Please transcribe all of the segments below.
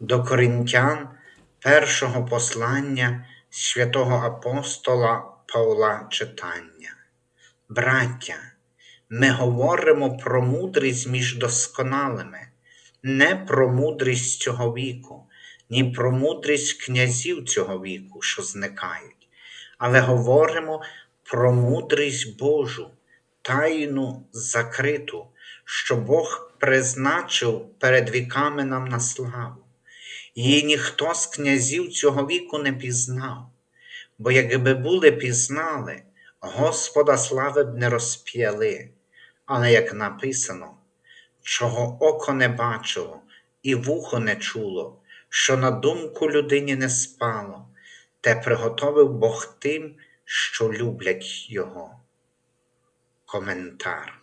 До Коринтян першого послання святого апостола Павла читання. Браття, ми говоримо про мудрість між досконалими, не про мудрість цього віку, ні про мудрість князів цього віку, що зникають, але говоримо про мудрість Божу, тайну закриту, що Бог призначив перед віками нам на славу. Її ніхто з князів цього віку не пізнав, бо якби були пізнали, Господа слави б не розп'яли, але як написано, чого око не бачило і вухо не чуло, що на думку людині не спало, те приготовив Бог тим, що люблять Його. Коментар.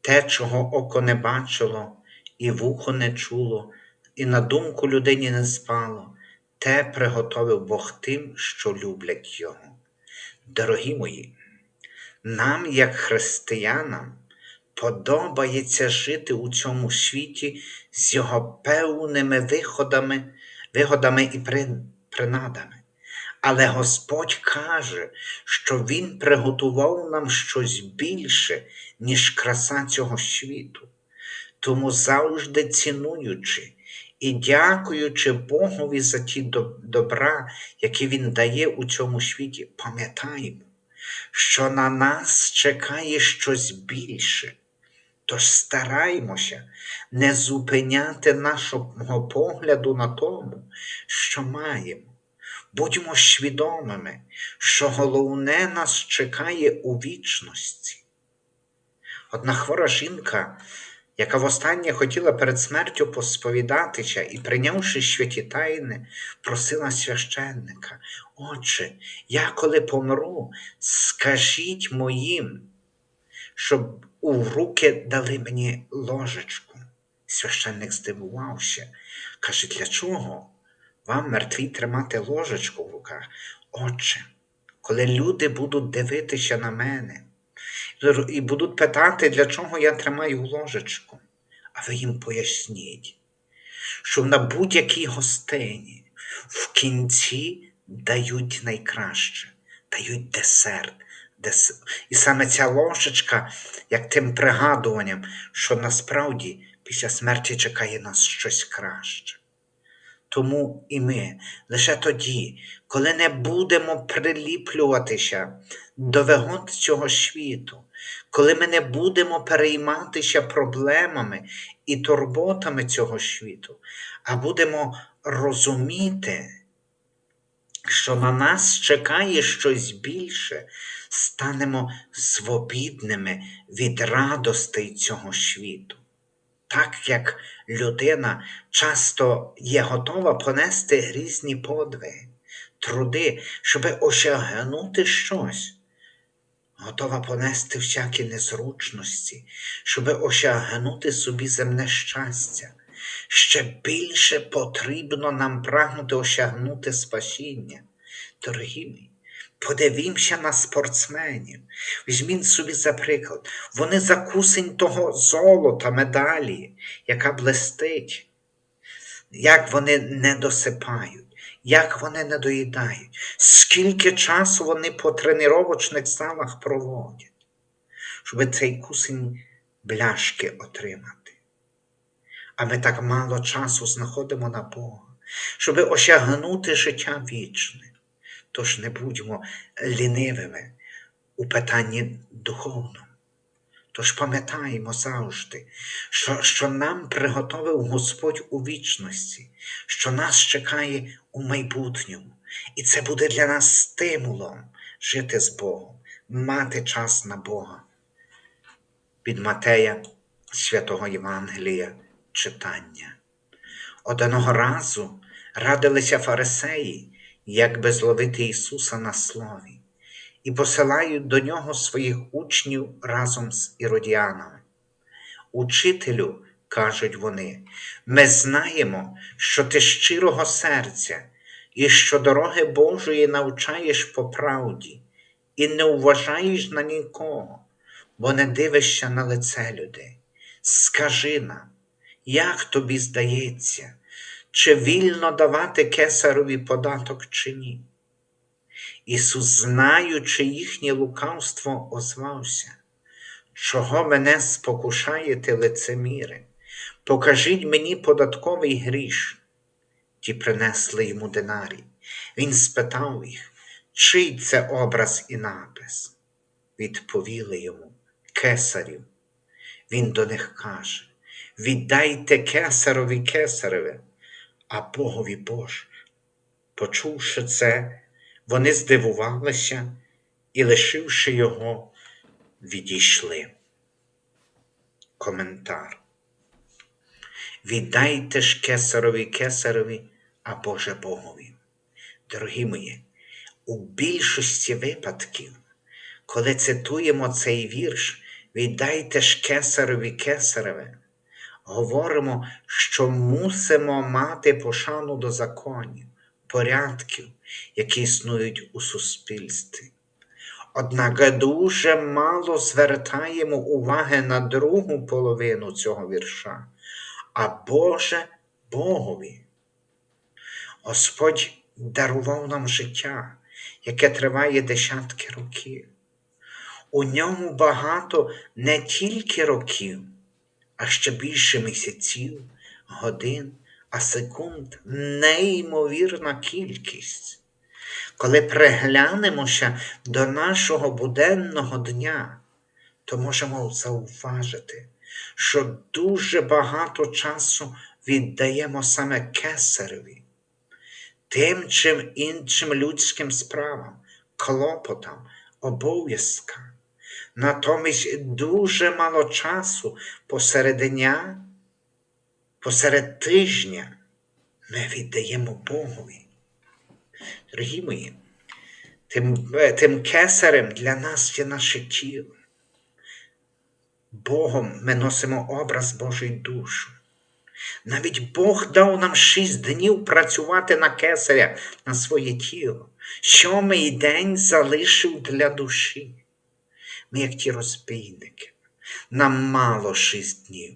Те, чого око не бачило, і вухо не чуло, і на думку людині не спало, те приготовив Бог тим, що люблять Його. Дорогі мої, нам, як християнам, подобається жити у цьому світі з його певними виходами, вигодами і принадами. Але Господь каже, що Він приготував нам щось більше, ніж краса цього світу. Тому завжди цінуючи і дякуючи Богові за ті добра, які Він дає у цьому світі, пам'ятаємо, що на нас чекає щось більше. Тож стараймося не зупиняти нашого погляду на тому, що маємо. Будьмо свідомими, що головне нас чекає у вічності. Одна хвора жінка яка востаннє хотіла перед смертю посповідатися і, прийнявши святі тайни, просила священника, Отче, я коли помру, скажіть моїм, щоб у руки дали мені ложечку. Священник здивувався, каже, для чого вам мертві тримати ложечку в руках? Отче, коли люди будуть дивитися на мене, і будуть питати, для чого я тримаю ложечку. А ви їм поясніть, що на будь-якій гостині в кінці дають найкраще, дають десерт. Дес... І саме ця ложечка, як тим пригадуванням, що насправді після смерті чекає нас щось краще. Тому і ми лише тоді, коли не будемо приліплюватися до вигод цього світу, коли ми не будемо перейматися проблемами і турботами цього світу, а будемо розуміти, що на нас чекає щось більше, станемо свобідними від радостей цього світу. Так як людина часто є готова понести різні подвиги, труди, щоб осягнути щось готова понести всякі незручності, щоби осягнути собі земне щастя. Ще більше потрібно нам прагнути осягнути спасіння. Дорогі мій, подивімося на спортсменів, візьміть собі за приклад, вони закусень того золота, медалі, яка блистить, як вони не досипають як вони не доїдають, скільки часу вони по тренувачних залах проводять, щоб цей кусень бляшки отримати. А ми так мало часу знаходимо на Бога, щоб осягнути життя вічне. Тож не будьмо лінивими у питанні духовному. Тож пам'ятаємо завжди, що що нам приготовив Господь у вічності, що нас чекає у майбутньому. І це буде для нас стимулом жити з Богом, мати час на Бога. Від Матея Святого Євангелія читання. Одного разу радилися фарисеї, як би зловити Ісуса на слові, і посилають до нього своїх учнів разом з іродіанами. Учителю, кажуть вони, ми знаємо, що ти щирого серця і що дороги Божої навчаєш по правді, і не вважаєш на нікого, бо не дивишся на лице людей. Скажи нам, як тобі здається, чи вільно давати кесарові податок чи ні? Ісус, знаючи їхнє лукавство, озвався. Чого мене спокушаєте лицеміри? Покажіть мені податковий гріш. Ті принесли йому динарій. Він спитав їх, чий це образ і напис. Відповіли йому кесарів. Він до них каже: Віддайте кесарові кесареве, а Богові Боже. Почувши це, вони здивувалися і, лишивши його, відійшли. Коментар. Віддайте ж кесарові кесарові, а Боже Богові. Дорогі мої, у більшості випадків, коли цитуємо цей вірш, віддайте ж кесарові кесареве, говоримо, що мусимо мати пошану до законів, порядків, які існують у суспільстві. Однак дуже мало звертаємо уваги на другу половину цього вірша, а Боже Богові. Господь дарував нам життя, яке триває десятки років. У ньому багато не тільки років, а ще більше місяців, годин, а секунд неймовірна кількість. Коли приглянемося до нашого буденного дня, то можемо зауважити, що дуже багато часу віддаємо саме кесареві, тим чим іншим людським справам, клопотам, обов'язкам. Натомість дуже мало часу посеред дня, посеред тижня ми віддаємо Богові. Дорогі мої, тим, е, тим кесарем для нас є наше тіло. Богом ми носимо образ Божої душу. Навіть Бог дав нам шість днів працювати на кесаря, на своє тіло. Сьомий день залишив для душі. Ми, як ті розбійники, нам мало шість днів.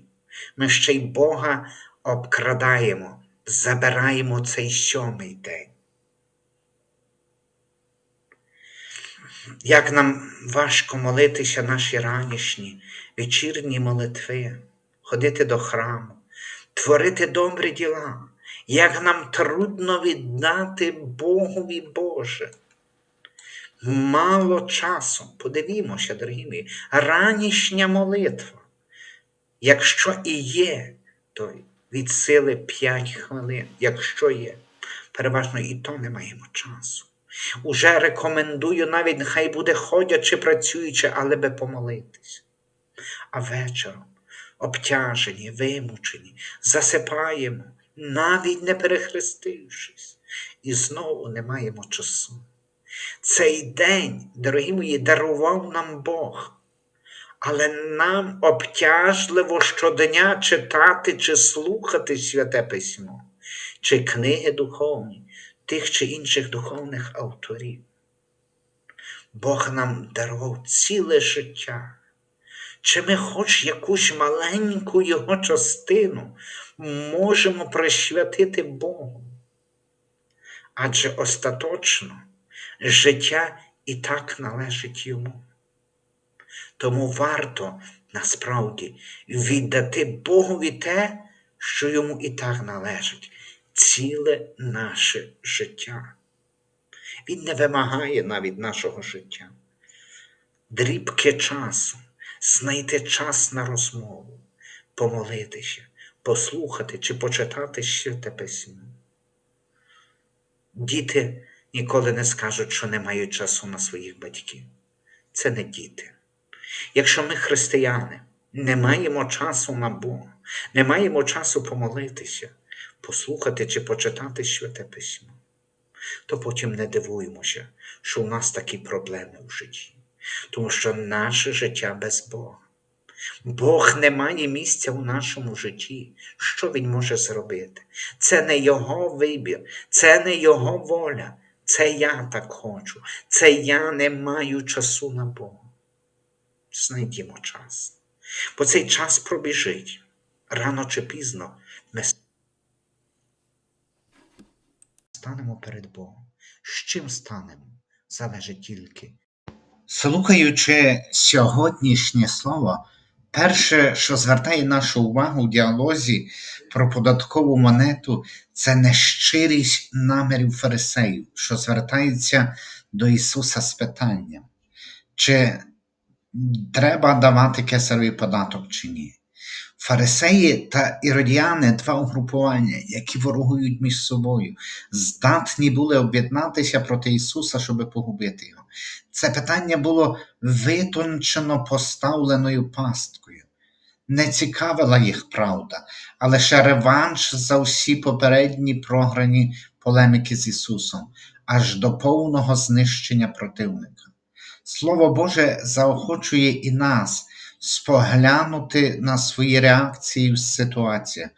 Ми ще й Бога обкрадаємо, забираємо цей сьомий день. Як нам важко молитися наші ранішні, вечірні молитви, ходити до храму, творити добрі діла, як нам трудно віддати Богові Боже. Мало часу, подивімося, дорогі мої, ранішня молитва. Якщо і є, то від сили 5 хвилин, якщо є, переважно і то не маємо часу. Уже рекомендую навіть, нехай буде ходячи, працюючи, але би помолитись. А вечором, обтяжені, вимучені, засипаємо, навіть не перехрестившись, і знову не маємо часу. Цей день, дорогі мої, дарував нам Бог, але нам обтяжливо щодня читати чи слухати святе письмо, чи книги духовні тих чи інших духовних авторів. Бог нам дарував ціле життя. Чи ми хоч якусь маленьку його частину можемо присвятити Богу? Адже остаточно життя і так належить йому. Тому варто насправді віддати Богові те, що йому і так належить, ціле наше життя. Він не вимагає навіть нашого життя. Дрібки часу, знайти час на розмову, помолитися, послухати чи почитати святе письмо. Діти ніколи не скажуть, що не мають часу на своїх батьків. Це не діти. Якщо ми, християни, не маємо часу на Бога, не маємо часу помолитися, послухати чи почитати святе письмо, то потім не дивуємося, що у нас такі проблеми в житті, тому що наше життя без Бога. Бог не має місця у нашому житті. Що Він може зробити? Це не Його вибір, це не Його воля. Це я так хочу, це я не маю часу на Бога. Знайдімо час, бо цей час пробіжить. Рано чи пізно ми станемо перед Богом. З чим станемо, залежить тільки. Слухаючи сьогоднішнє слово, перше, що звертає нашу увагу в діалозі про податкову монету, це нещирість намірів фарисеїв, що звертається до Ісуса з питанням, чи треба давати кесареві податок чи ні. Фарисеї та іродіани два угрупування, які ворогують між собою, здатні були об'єднатися проти Ісуса, щоб погубити його. Це питання було витончено поставленою пасткою. Не цікавила їх правда, а лише реванш за всі попередні програні полеміки з Ісусом, аж до повного знищення противника. Слово Боже заохочує і нас споглянути на свої реакції в ситуаціях,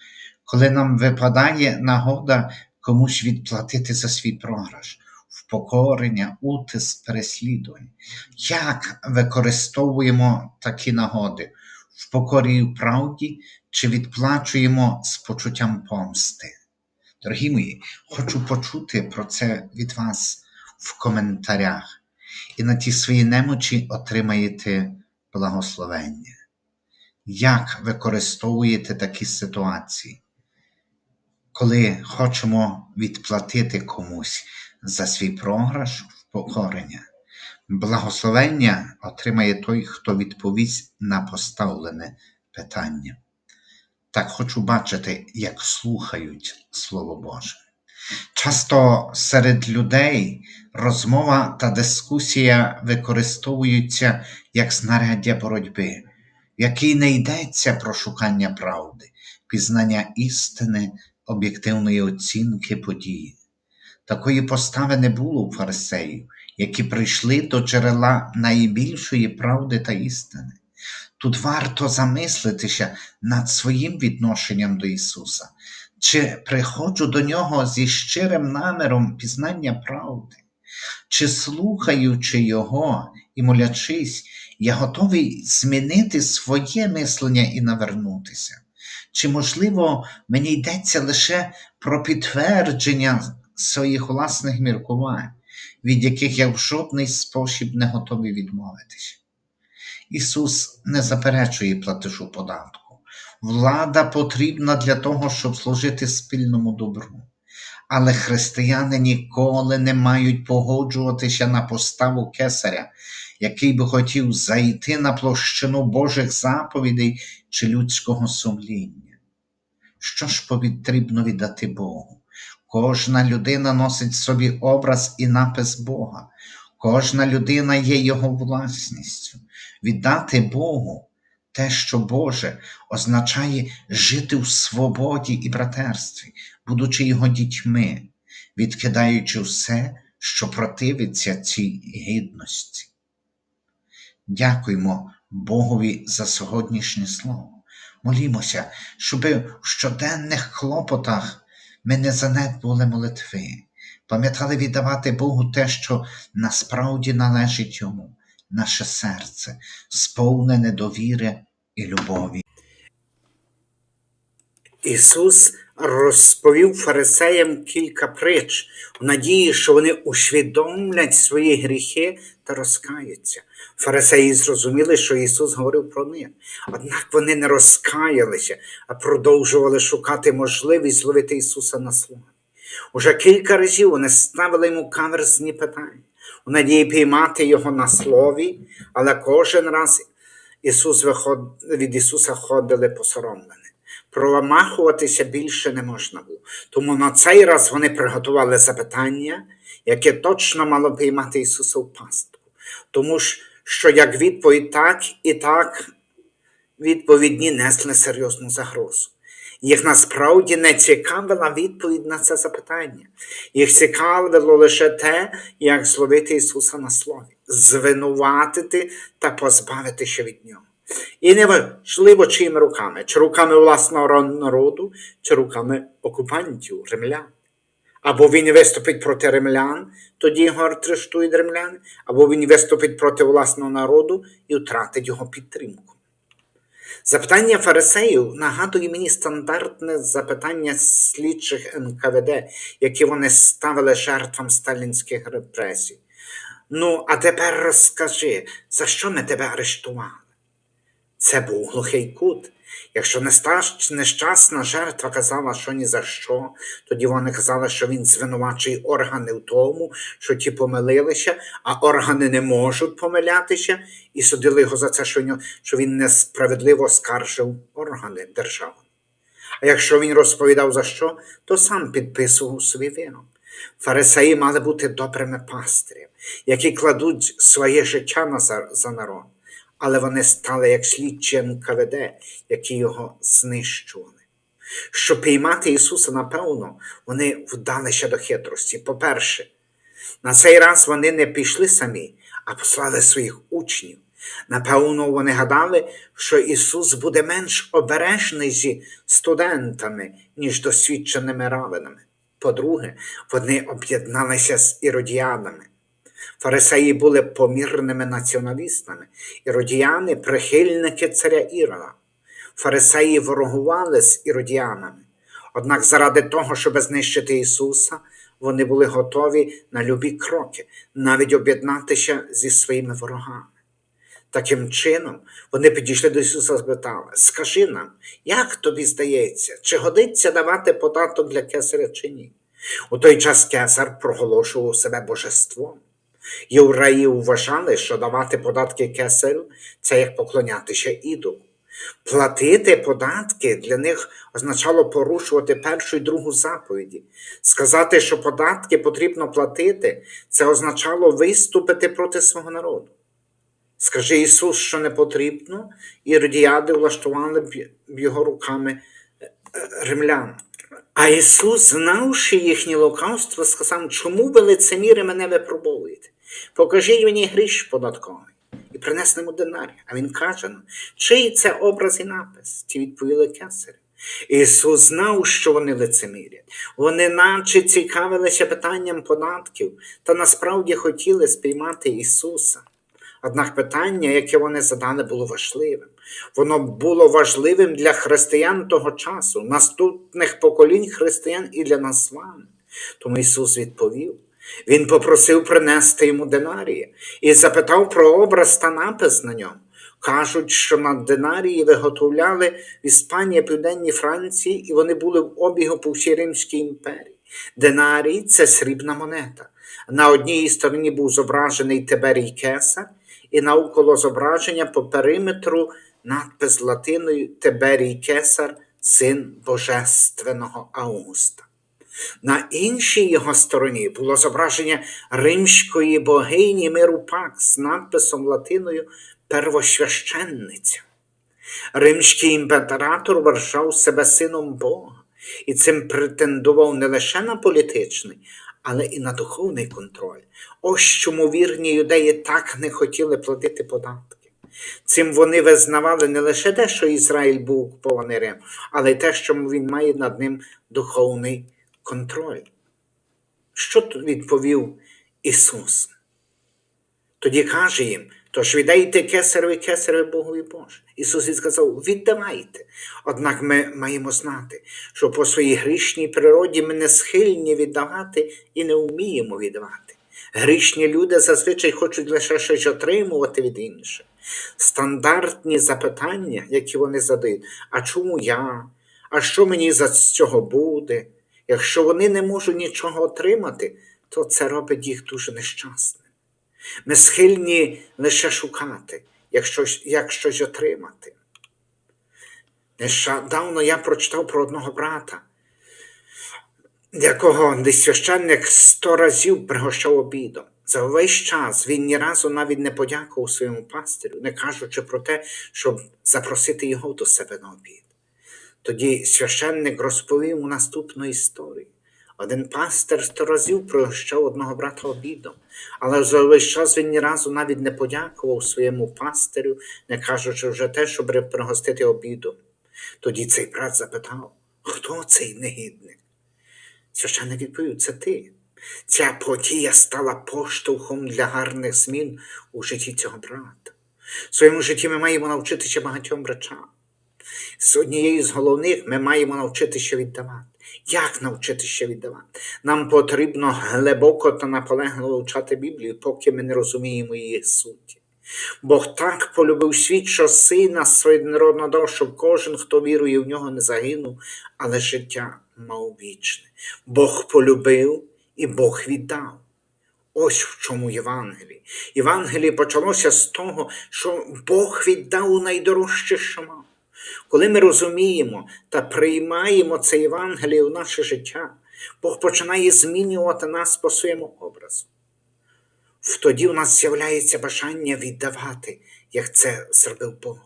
коли нам випадає нагода комусь відплатити за свій програш, впокорення, утиск, переслідування. Як використовуємо такі нагоди? В покорі і в правді чи відплачуємо з почуттям помсти? Дорогі мої, хочу почути про це від вас в коментарях, і на ті свої немочі отримаєте благословення. Як використовуєте такі ситуації, коли хочемо відплатити комусь за свій програш в покорення? Благословення отримає той, хто відповість на поставлене питання. Так хочу бачити, як слухають Слово Боже. Часто серед людей розмова та дискусія використовуються як знаряддя боротьби, в якій не йдеться про шукання правди, пізнання істини, об'єктивної оцінки події. Такої постави не було у фарисеїв, які прийшли до джерела найбільшої правди та істини. Тут варто замислитися над своїм відношенням до Ісуса, чи приходжу до Нього зі щирим наміром пізнання правди, чи слухаючи Його і молячись, я готовий змінити своє мислення і навернутися. Чи, можливо, мені йдеться лише про підтвердження своїх власних міркувань, від яких я в жодний спосіб не готовий відмовитися? Ісус не заперечує платежу податку. Влада потрібна для того, щоб служити спільному добру. Але християни ніколи не мають погоджуватися на поставу кесаря, який би хотів зайти на площину Божих заповідей чи людського сумління. Що ж потрібно віддати Богу? Кожна людина носить в собі образ і напис Бога, кожна людина є Його власністю. Віддати Богу те, що Боже, означає жити в свободі і братерстві, будучи Його дітьми, відкидаючи все, що противиться цій гідності. Дякуємо Богові за сьогоднішнє слово. Молімося, щоб в щоденних клопотах ми не занедбували молитви, пам'ятали віддавати Богу те, що насправді належить Йому, наше серце, сповнене довіри і любові. Ісус розповів фарисеям кілька притч у надії, що вони усвідомлять свої гріхи та розкаються. Фарисеї зрозуміли, що Ісус говорив про них. Однак вони не розкаялися, а продовжували шукати можливість зловити Ісуса на слові. Уже кілька разів вони ставили йому каверзні питання, у надії піймати його на слові, але кожен раз Ісус виход... від Ісуса ходили посоромлені. Промахуватися більше не можна було. Тому на цей раз вони приготували запитання, яке точно мало піймати Ісуса в пастку. Тому що як відповідь так і так відповідні несли серйозну загрозу. Їх насправді не цікавила відповідь на це запитання. Їх цікавило лише те, як зловити Ісуса на слові, звинуватити та позбавитися від Нього. І неважливо, чиїми руками, чи руками власного народу, чи руками окупантів, римлян. Або він виступить проти римлян, тоді його арештують римляни, або він виступить проти власного народу і втратить його підтримку. Запитання фарисеїв нагадує мені стандартне запитання слідчих НКВД, які вони ставили жертвам сталінських репресій. Ну, а тепер розкажи, за що ми тебе арештували? Це був глухий кут. Якщо нещасна жертва казала, що ні за що, тоді вони казали, що він звинувачує органи в тому, що ті помилилися, а органи не можуть помилятися, і судили його за це, що він, несправедливо скаржив органи держави. А якщо він розповідав за що, то сам підписував свій вирок. Фарисеї мали бути добрими пастирями, які кладуть своє життя за народ, але вони стали як слідчі НКВД, які його знищували. Щоб піймати Ісуса, напевно, вони вдалися до хитрості. По-перше, на цей раз вони не пішли самі, а послали своїх учнів. Напевно, вони гадали, що Ісус буде менш обережний зі студентами, ніж досвідченими равинами. По-друге, вони об'єдналися з іродіянами. Фарисеї були помірними націоналістами, іродіяни прихильники царя Ірода. Фарисеї ворогували з іродіянами. Однак заради того, щоб знищити Ісуса, вони були готові на любі кроки, навіть об'єднатися зі своїми ворогами. Таким чином, вони підійшли до Ісуса і спитали: Скажи нам, як тобі здається, чи годиться давати податок для кесаря чи ні? У той час кесар проголошував себе божеством. Євреї вважали, що давати податки кесарю це як поклонятися ідолу. Платити податки для них означало порушувати першу і другу заповіді. Сказати, що податки потрібно платити, це означало виступити проти свого народу. Скажи Ісус, що не потрібно, і радіади влаштували б його руками е, римлян. А Ісус, знавши їхнє лукавство, сказав, чому ви лицеміри мене випробовуєте? Покажіть мені гріш податковий і принесли йому динарій. А він каже, ну, чий це образ і напис? Ті відповіли кесарю. Ісус знав, що вони лицемірять. Вони наче цікавилися питанням податків, та насправді хотіли спіймати Ісуса. Однак питання, яке вони задали, було важливим. Воно було важливим для християн того часу, наступних поколінь християн і для нас з вами. Тому Ісус відповів. Він попросив принести йому динарії і запитав про образ та напис на ньому. Кажуть, що на динарії виготовляли в Іспанії, Південній Франції, і вони були в обігу по всій Римській імперії. Динарій це срібна монета. На одній стороні був зображений Тиберій Кесар, і навколо зображення по периметру надпис латиною Тиберій Кесар, син Божественного Аугуста. На іншій його стороні було зображення римської богині миру Пакс з надписом латиною Первосвященниця. Римський імператор вважав себе сином Бога і цим претендував не лише на політичний, але і на духовний контроль. Ось чому вірні юдеї так не хотіли платити податки. Цим вони визнавали не лише те, що Ізраїль був окупований Рим, але й те, що він має над ним духовний контроль. Що відповів Ісус? Тоді каже їм, тож віддайте кесареві кесареві Богові Боже. Ісус сказав, віддавайте. Однак ми маємо знати, що по своїй грішній природі ми не схильні віддавати і не вміємо віддавати. Грішні люди зазвичай хочуть лише щось отримувати від інших. Стандартні запитання, які вони задають, а чому я? А що мені за цього буде? Якщо вони не можуть нічого отримати, то це робить їх дуже нещасними. Ми схильні лише шукати, як щось, як щось отримати. Нещодавно я прочитав про одного брата, якого десь священник сто разів пригощав обідом. За весь час він ні разу навіть не подякував своєму пастирю, не кажучи про те, щоб запросити його до себе на обід. Тоді священник розповів наступну історію. Один пастир сто разів пригощав одного брата обідом, але за весь час він ні разу навіть не подякував своєму пастирю, не кажучи вже те, щоб пригостити обідом. Тоді цей брат запитав, хто цей негідник? Священник відповів, це ти. Ця подія стала поштовхом для гарних змін у житті цього брата. В своєму житті ми маємо навчитися багатьом речам. З однією з головних ми маємо навчитися віддавати. Як навчитися віддавати? Нам потрібно глибоко та наполегливо вчати Біблію, поки ми не розуміємо її суті. Бог так полюбив світ, що сина своєнародного дав, щоб кожен, хто вірує в нього, не загинув, але життя мав вічне. Бог полюбив і Бог віддав. Ось в чому Євангеліє. Євангеліє почалося з того, що Бог віддав найдорожче, що мав. Коли ми розуміємо та приймаємо це Євангеліє в наше життя, Бог починає змінювати нас по своєму образу. Тоді у нас з'являється бажання віддавати, як це зробив Бог.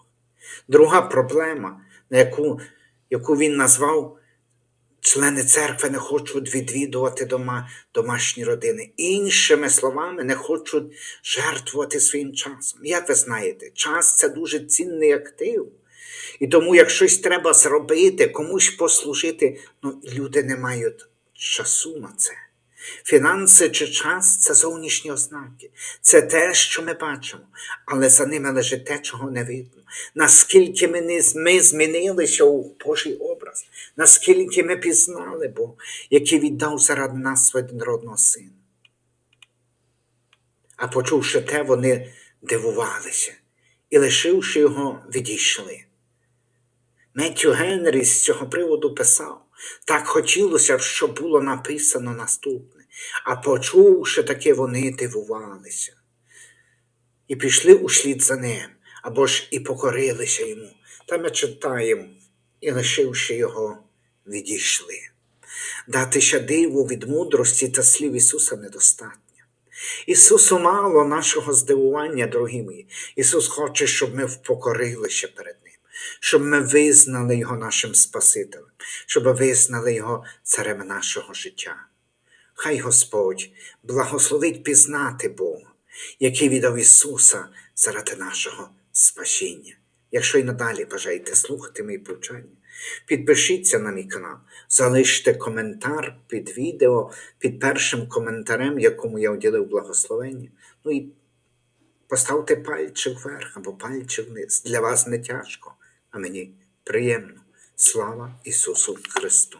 Друга проблема, на яку, яку він назвав, члени церкви не хочуть відвідувати дома, домашні родини. Іншими словами, не хочуть жертвувати своїм часом. Як ви знаєте, час це дуже цінний актив. І тому, як щось треба зробити, комусь послужити, ну, люди не мають часу на це. Фінанси чи час це зовнішні ознаки, це те, що ми бачимо, але за ними лежить те, чого не видно. Наскільки ми, не, ми змінилися у Божий образ, наскільки ми пізнали Бога, який віддав заради нас свого народного сина. А почувши те, вони дивувалися і, лишивши його, відійшли. Меттю Генрі з цього приводу писав, так хотілося б, щоб було написано наступне, а почувши таке, вони дивувалися. І пішли услід за ним, або ж і покорилися йому. Та ми читаємо, і, лишивши його, відійшли. Датися диву від мудрості та слів Ісуса недостатньо. Ісусу мало нашого здивування, дорогі мої. Ісус хоче, щоб ми впокорилися перед Ним, щоб ми визнали Його нашим Спасителем, щоб визнали Його царем нашого життя. Хай Господь благословить пізнати Бога, який віддав Ісуса заради нашого спасіння. Якщо й надалі бажаєте слухати мої повчання, підпишіться на мій канал, залиште коментар під відео, під першим коментарем, якому я уділив благословення. Ну і поставте пальчик вверх або пальчик вниз. Для вас не тяжко, а мені приємно. Слава Ісусу Христу!